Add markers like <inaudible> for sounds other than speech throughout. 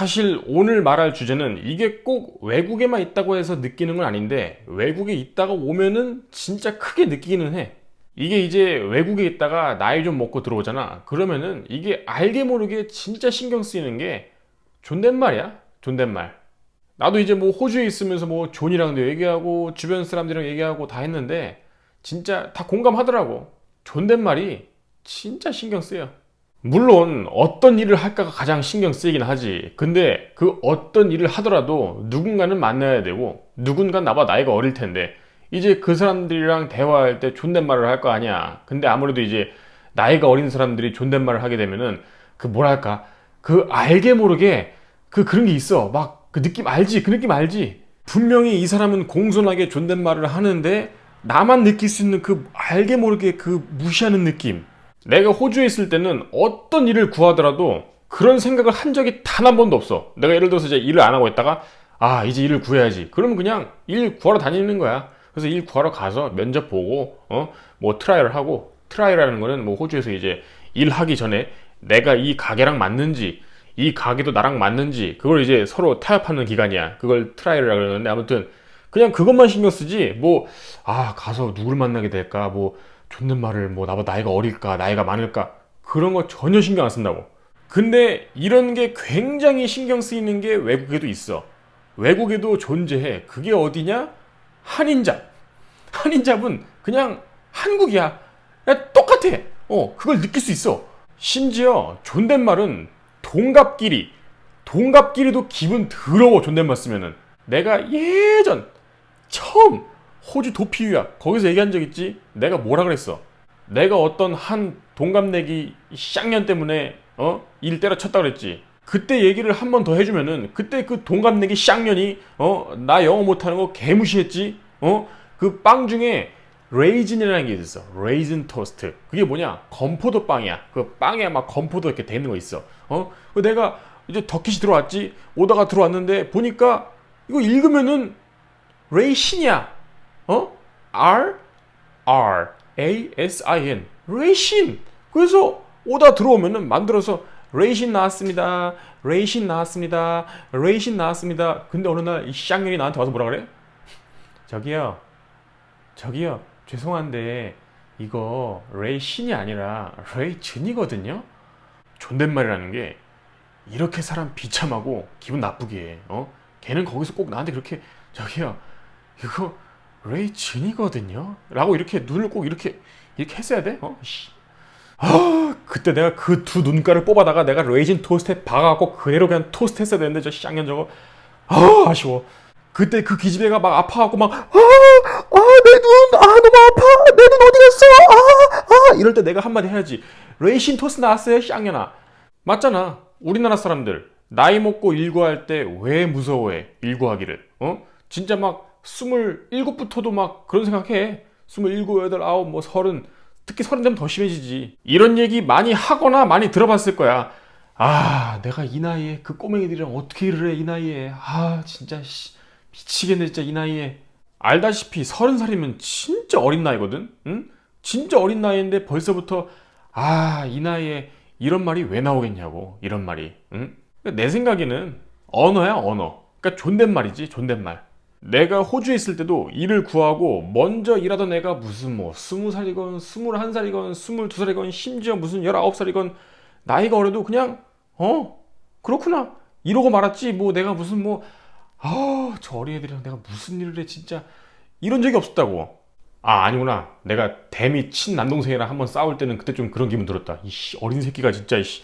사실 오늘 말할 주제는 이게 꼭 외국에만 있다고 해서 느끼는 건 아닌데 외국에 있다가 오면은 진짜 크게 느끼기는 해. 이게 이제 외국에 있다가 나이 좀 먹고 들어오잖아. 그러면은 이게 알게 모르게 진짜 신경 쓰이는 게 존댓말이야. 존댓말. 나도 이제 뭐 호주에 있으면서 뭐 존이랑도 얘기하고 주변 사람들이랑 얘기하고 다 했는데 진짜 다 공감하더라고. 존댓말이 진짜 신경 쓰여. 물론 어떤 일을 할까가 가장 신경 쓰이긴 하지. 근데 그 어떤 일을 하더라도 누군가는 만나야 되고 누군가 나보다 나이가 어릴 텐데 이제 그 사람들이랑 대화할 때 존댓말을 할 거 아니야. 근데 아무래도 이제 나이가 어린 사람들이 존댓말을 하게 되면은 그 뭐랄까 그 알게 모르게 그 그런 게 있어. 막 그 느낌 알지? 그 느낌 알지? 분명히 이 사람은 공손하게 존댓말을 하는데 나만 느낄 수 있는 그 알게 모르게 그 무시하는 느낌. 내가 호주에 있을 때는 어떤 일을 구하더라도 그런 생각을 한 적이 단 한 번도 없어. 내가 예를 들어서 이제 일을 안 하고 있다가 아 이제 일을 구해야지. 그러면 그냥 일 구하러 다니는 거야. 그래서 일 구하러 가서 면접 보고 어 뭐 트라이를 하고 트라이라는 거는 뭐 호주에서 이제 일하기 전에 내가 이 가게랑 맞는지 이 가게도 나랑 맞는지 그걸 이제 서로 타협하는 기간이야. 그걸 트라이를 그러는데 아무튼 그냥 그것만 신경 쓰지 뭐 아 가서 누굴 만나게 될까 뭐 존댓말을 뭐 나보다 나이가 어릴까 나이가 많을까 그런 거 전혀 신경 안 쓴다고. 근데 이런 게 굉장히 신경 쓰이는 게 외국에도 있어. 외국에도 존재해. 그게 어디냐? 한인잡. 한인잡은 그냥 한국이야. 야, 똑같아. 어, 그걸 느낄 수 있어. 심지어 존댓말은 동갑끼리, 동갑끼리도 기분 더러워 존댓말 쓰면은. 내가 예전 처음 호주 도피유야 거기서 얘기한 적 있지? 내가 뭐라 그랬어? 내가 어떤 한 동갑내기 쌍년 때문에 어? 일 때려쳤다 그랬지. 그때 얘기를 한 번 더 해주면은 그때 그 동갑내기 쌍년이 어? 나 영어 못하는 거 개무시했지? 어? 그 빵 중에 레이진이라는 게 있어. 레이진 토스트. 그게 뭐냐? 건포도 빵이야. 그 빵에 막 건포도 이렇게 돼 있는 거 있어. 어? 그 내가 이제 덕킷이 들어왔지. 오다가 들어왔는데 보니까 이거 읽으면은 레이신이야. 어? R R A S I N 레이신. 그래서 오다 들어오면은 만들어서 레이신 나왔습니다. 레이신 나왔습니다. 레이신 나왔습니다. 근데 어느 날 이 쌍년이 나한테 와서 뭐라 그래? 저기요. 저기요. 죄송한데 이거 레이신이 아니라 레이준이거든요. 존댓말이라는 게 이렇게 사람 비참하고 기분 나쁘게 해. 어? 걔는 거기서 꼭 나한테 그렇게 저기요. 이거 레이준이거든요. 라고 이렇게 눈을 꼭 이렇게 이렇게 했어야 돼? 어? 씨. 아, 그때 내가 그 두 눈가를 뽑아다가 내가 레이진 토스트에 박아갖고 그대로 그냥 토스트 했어야 되는데 저 쌍년 저거 아 아쉬워. 그때 그 기집애가 막 아파갖고 막 아, 아, 내 눈, 아, 너무 아파. 내 눈 어디 갔어? 아, 아. 이럴 때 내가 한마디 해야지. 레이신 토스 나왔어요, 쌍년아. 맞잖아. 우리나라 사람들. 나이 먹고 일구할 때 왜 무서워해, 일구하기를. 어? 진짜 막 스물일곱부터도 막 그런 생각해. 스물일곱, 여덟, 아홉, 뭐 서른. 특히 서른 되면 더 심해지지. 이런 얘기 많이 하거나 많이 들어봤을 거야. 아, 내가 이 나이에 그 꼬맹이들이랑 어떻게 일을 해, 이 나이에. 아, 진짜, 씨. 미치겠네, 진짜 이 나이에. 알다시피 서른 살이면 진짜 어린 나이거든? 응? 진짜 어린 나이인데 벌써부터, 아, 이 나이에 이런 말이 왜 나오겠냐고, 이런 말이. 응? 내 생각에는 언어야, 언어. 그러니까 존댓말이지, 존댓말. 내가 호주에 있을 때도 일을 구하고 먼저 일하던 애가 무슨 뭐 스무 살이건 스물한 살이건 스물두 살이건 심지어 무슨 열아홉 살이건 나이가 어려도 그냥 어? 그렇구나. 이러고 말았지. 뭐 내가 무슨 뭐 아 저 어린 애들이랑 내가 무슨 일을 해 진짜. 이런 적이 없었다고. 아 아니구나. 내가 대미 친 남동생이랑 한번 싸울 때는 그때 좀 그런 기분 들었다. 이씨 어린 새끼가 진짜 이씨.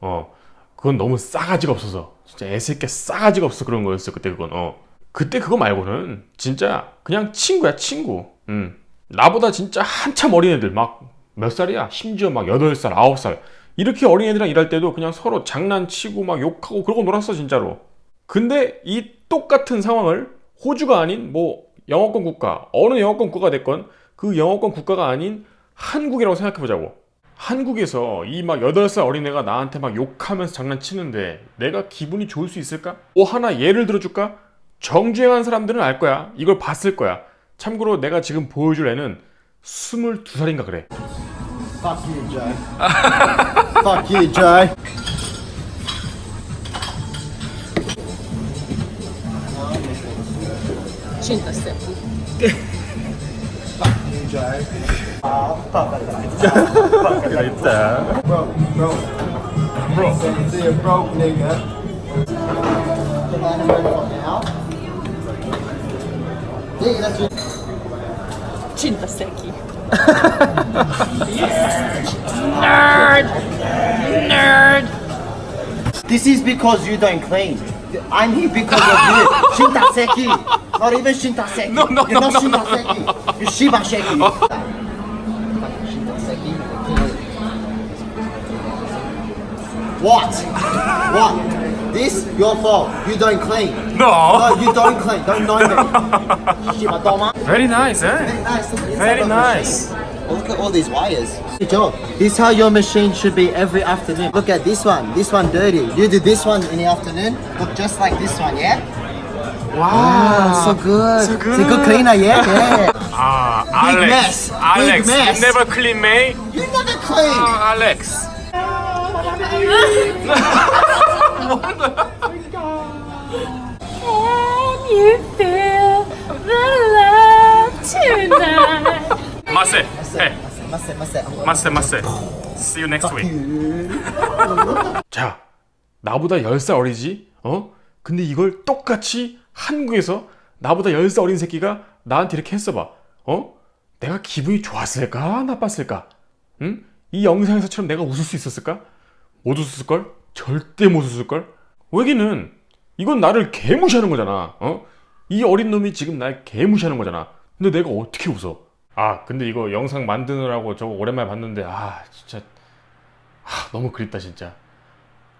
어 그건 너무 싸가지가 없어서. 진짜 애새끼 싸가지가 없어 그런 거였어 그때 그건. 어 그때 그거 말고는 진짜 그냥 친구야 친구. 음. 나보다 진짜 한참 어린 애들 막 몇 살이야? 심지어 막 8살 9살. 이렇게 어린 애들이랑 일할 때도 그냥 서로 장난치고 막 욕하고 그러고 놀았어 진짜로. 근데 이 똑같은 상황을 호주가 아닌 뭐 영어권 국가 어느 영어권 국가가 됐건 그 영어권 국가가 아닌 한국이라고 생각해 보자고. 한국에서 이 막 8살 어린애가 나한테 막 욕하면서 장난치는데 내가 기분이 좋을 수 있을까? 오 하나 예를 들어줄까? 정주행한 사람들은 알 거야. 이걸 봤을 거야. 참고로 내가 지금 보여줄 애는 22살인가 그래. Fuck you, Jay. Fuck you, Jay. Cinta steppi. Fuck you, Jay. Ah, fuck it. Fuck it. Bro, bro. Bro. See a broke nigga. Yeah, that's Nerd! Cinta secchi. This is because you don't clean. I'm here because of you. <laughs> Shintaseki. Not even Shintaseki. No, no, You're no, not no, Shintaseki. You're Shibasheki. Shintaseki. Oh. What? What? This your fault. You don't clean. No. No, you don't clean. Don't know me. <laughs> Shibadoma. Very nice, eh? Very nice. Look at inside Very of the nice. machine. Oh, look at all these wires. Good job. This is how your machine should be every afternoon. Look at this one. This one dirty. You do this one in the afternoon. Look just like this one, yeah? Wow, so good. So It's a good cleaner, yeah? Yeah. <laughs> 아, Big Alex. mess. Big Alex, mess. you never clean me? You never clean. 아, Alex. <laughs> Can you feel the love tonight? 마세. 해. Must must 마세, 마세. See you next week. 자, 나보다 10살 어리지? 어? 근데 이걸 똑같이 한국에서 나보다 10살 어린 새끼가 나한테 이렇게 했어봐. 어? 내가 기분이 좋았을까? 나빴을까? 응? 이 영상에서처럼 내가 웃을 수 있었을까? 못 웃었을걸? 절대 못 웃었을걸? 왜기는 이건 나를 개무시하는 거잖아. 어? 이 어린 놈이 지금 날 개무시하는 거잖아. 근데 내가 어떻게 웃어? 아, 근데 이거 영상 만드느라고 저거 오랜만에 봤는데 아, 진짜 아, 너무 그립다 진짜.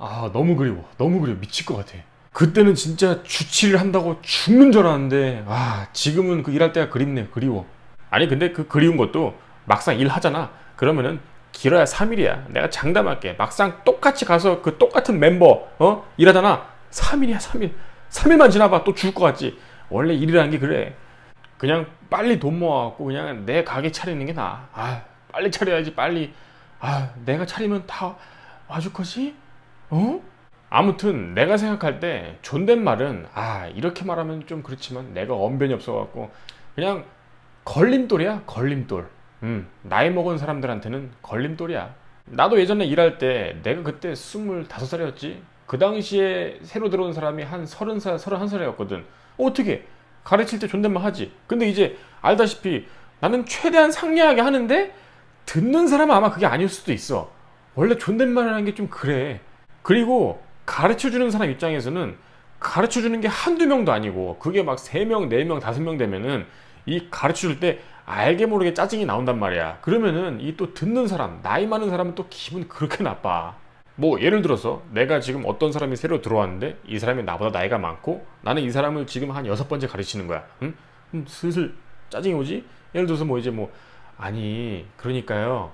아 너무 그리워 너무 그리워 미칠 것 같아 그때는 진짜 주치를 한다고 죽는 줄 알았는데 아 지금은 그 일할 때가 그립네 그리워 아니 근데 그 그리운 것도 막상 일하잖아 그러면은 길어야 3일이야. 내가 장담할게. 막상 똑같이 가서 그 똑같은 멤버 어? 일하잖아. 3일이야 3일. 3일만 지나봐. 또 죽을 것 같지. 원래 일이라는 게 그래. 그냥 빨리 돈 모아갖고 그냥 내 가게 차리는 게 나아. 아 빨리 차려야지 빨리. 아 내가 차리면 다 와줄 거지? 어? 아무튼 내가 생각할 때 존댓말은 아 이렇게 말하면 좀 그렇지만 내가 언변이 없어갖고 그냥 걸림돌이야 걸림돌 음 나이 먹은 사람들한테는 걸림돌이야. 나도 예전에 일할 때 내가 그때 25살이었지. 그 당시에 새로 들어온 사람이 한 30살 31살이었거든. 어떻게 가르칠 때 존댓말 하지? 근데 이제 알다시피 나는 최대한 상냥하게 하는데 듣는 사람은 아마 그게 아닐 수도 있어. 원래 존댓말이라는 게 좀 그래. 그리고 가르쳐 주는 사람 입장에서는 가르쳐 주는 게 한두 명도 아니고 그게 막 세 명, 네 명, 다섯 명 되면은 이 가르쳐 줄 때 알게 모르게 짜증이 나온단 말이야. 그러면은 이 또 듣는 사람, 나이 많은 사람은 또 기분 그렇게 나빠. 뭐 예를 들어서 내가 지금 어떤 사람이 새로 들어왔는데 이 사람이 나보다 나이가 많고 나는 이 사람을 지금 한 여섯 번째 가르치는 거야. 응? 음, 슬슬 짜증이 오지? 예를 들어서 뭐 이제 뭐 아니 그러니까요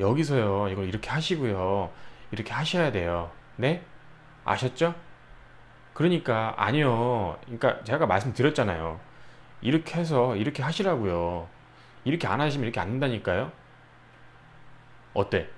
여기서요 이걸 이렇게 하시고요 이렇게 하셔야 돼요. 네? 아셨죠? 그러니까 아니요. 그러니까 제가 말씀드렸잖아요. 이렇게 해서 이렇게 하시라고요. 이렇게 안 하시면 이렇게 안 된다니까요. 어때?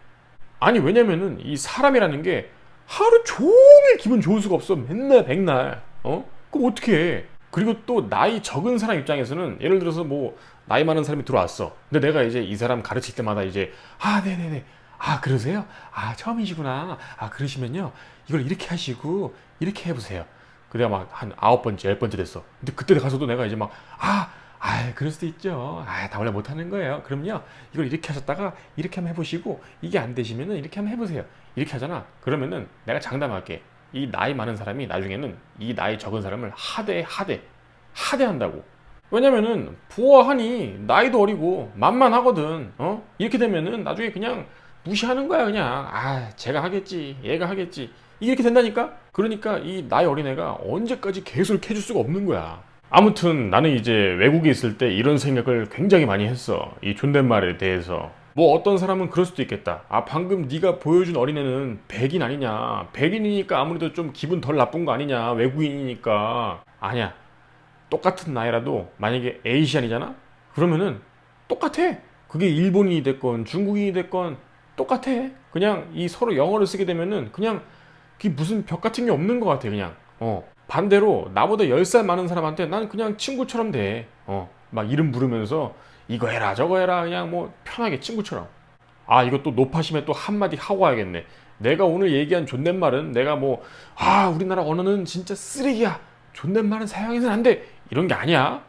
아니 왜냐면은 이 사람이라는 게 하루 종일 기분 좋을 수가 없어. 맨날 백날. 어? 그럼 어떻게 해? 그리고 또 나이 적은 사람 입장에서는 예를 들어서 뭐 나이 많은 사람이 들어왔어. 근데 내가 이제 이 사람 가르칠 때마다 이제 아 네 네 네. 아 그러세요? 아 처음이시구나. 아 그러시면요 이걸 이렇게 하시고 이렇게 해 보세요. 그래가 막한 아홉 번째, 열 번째 됐어. 근데 그때 가서도 내가 이제 막 아, 아, 그럴 수도 있죠. 아, 다 원래 못하는 거예요. 그럼요, 이걸 이렇게 하셨다가 이렇게 한번 해보시고 이게 안 되시면은 이렇게 한번 해보세요. 이렇게 하잖아. 그러면은 내가 장담할게. 이 나이 많은 사람이 나중에는 이 나이 적은 사람을 하대, 하대, 하대한다고. 왜냐면은 부어하니 나이도 어리고 만만하거든. 어? 이렇게 되면은 나중에 그냥 무시하는 거야 그냥. 아, 제가 하겠지, 얘가 하겠지. 이렇게 된다니까? 그러니까 이 나이 어린애가 언제까지 개수를 캐줄 수가 없는 거야. 아무튼 나는 이제 외국에 있을 때 이런 생각을 굉장히 많이 했어. 이 존댓말에 대해서. 뭐 어떤 사람은 그럴 수도 있겠다. 아 방금 네가 보여준 어린애는 백인 아니냐. 백인이니까 아무래도 좀 기분 덜 나쁜 거 아니냐. 외국인이니까. 아니야. 똑같은 나이라도 만약에 에이시안이잖아? 그러면은 똑같아. 그게 일본인이 됐건 중국인이 됐건 똑같아. 그냥 이 서로 영어를 쓰게 되면은 그냥 그게 무슨 벽 같은 게 없는 것 같아 그냥 어 반대로 나보다 10살 많은 사람한테 난 그냥 친구처럼 돼. 어, 막 이름 부르면서 이거 해라 저거 해라 그냥 뭐 편하게 친구처럼. 아또 높아심에 또 한마디 하고 와야겠네. 내가 오늘 얘기한 존댓말은 내가 뭐 아 우리나라 언어는 진짜 쓰레기야. 존댓말은 사용해서는 안 돼. 이런 게 아니야.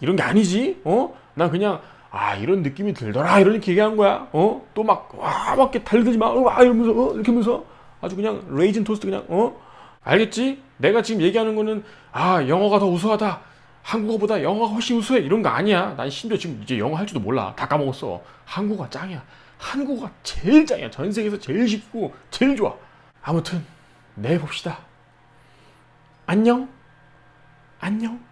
이런 게 아니지. 어? 난 그냥 아 이런 느낌이 들더라 이렇게 얘기한 거야. 어? 또 막와막 이렇게 달들지 마. 와 이러면서 어? 이렇게 하면서 아주 그냥 레이진 토스트 그냥 어? 알겠지? 내가 지금 얘기하는 거는 아 영어가 더 우수하다. 한국어보다 영어가 훨씬 우수해 이런 거 아니야. 난 심지어 지금 이제 영어 할 줄도 몰라. 다 까먹었어. 한국어가 짱이야. 한국어가 제일 짱이야. 전 세계에서 제일 쉽고 제일 좋아. 아무튼 내일 봅시다. 안녕. 안녕.